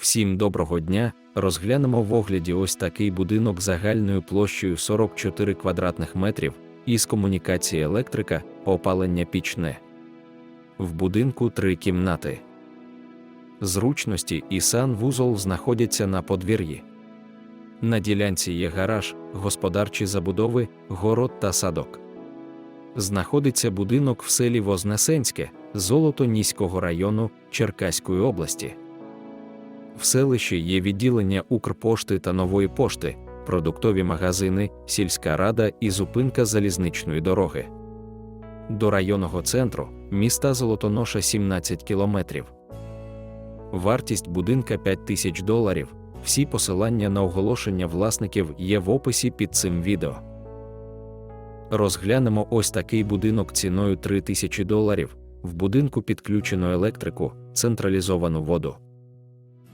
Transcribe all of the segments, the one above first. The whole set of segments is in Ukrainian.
Всім доброго дня! Розглянемо в огляді ось такий будинок загальною площею 44 квадратних метрів із комунікації електрика, опалення пічне. В будинку три кімнати. Зручності і санвузол знаходяться на подвір'ї. На ділянці є гараж, господарчі забудови, город та садок. Знаходиться будинок в селі Вознесенське, Золотоніського району Черкаської області. В селищі є відділення Укрпошти та Нової пошти, продуктові магазини, сільська рада і зупинка залізничної дороги. До районного центру міста Золотоноша 17 кілометрів. Вартість будинка 5 тисяч доларів. Всі посилання на оголошення власників є в описі під цим відео. Розглянемо ось такий будинок ціною 3 тисячі доларів. В будинку підключено електрику, централізовану воду.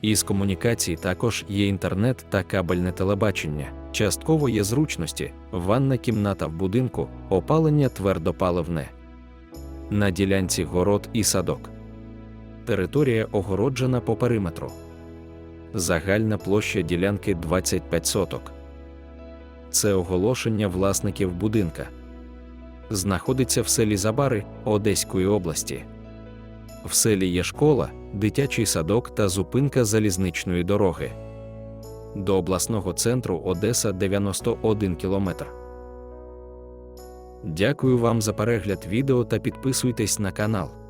Із комунікацій також є інтернет та кабельне телебачення. Частково є зручності, ванна кімната в будинку, опалення твердопаливне. На ділянці город і садок. Територія огороджена по периметру. Загальна площа ділянки 25 соток. Це оголошення власників будинка. Знаходиться в селі Забари Одеської області. В селі є школа, дитячий садок та зупинка залізничної дороги. До обласного центру Одеса 91 км. Дякую вам за перегляд відео та підписуйтесь на канал.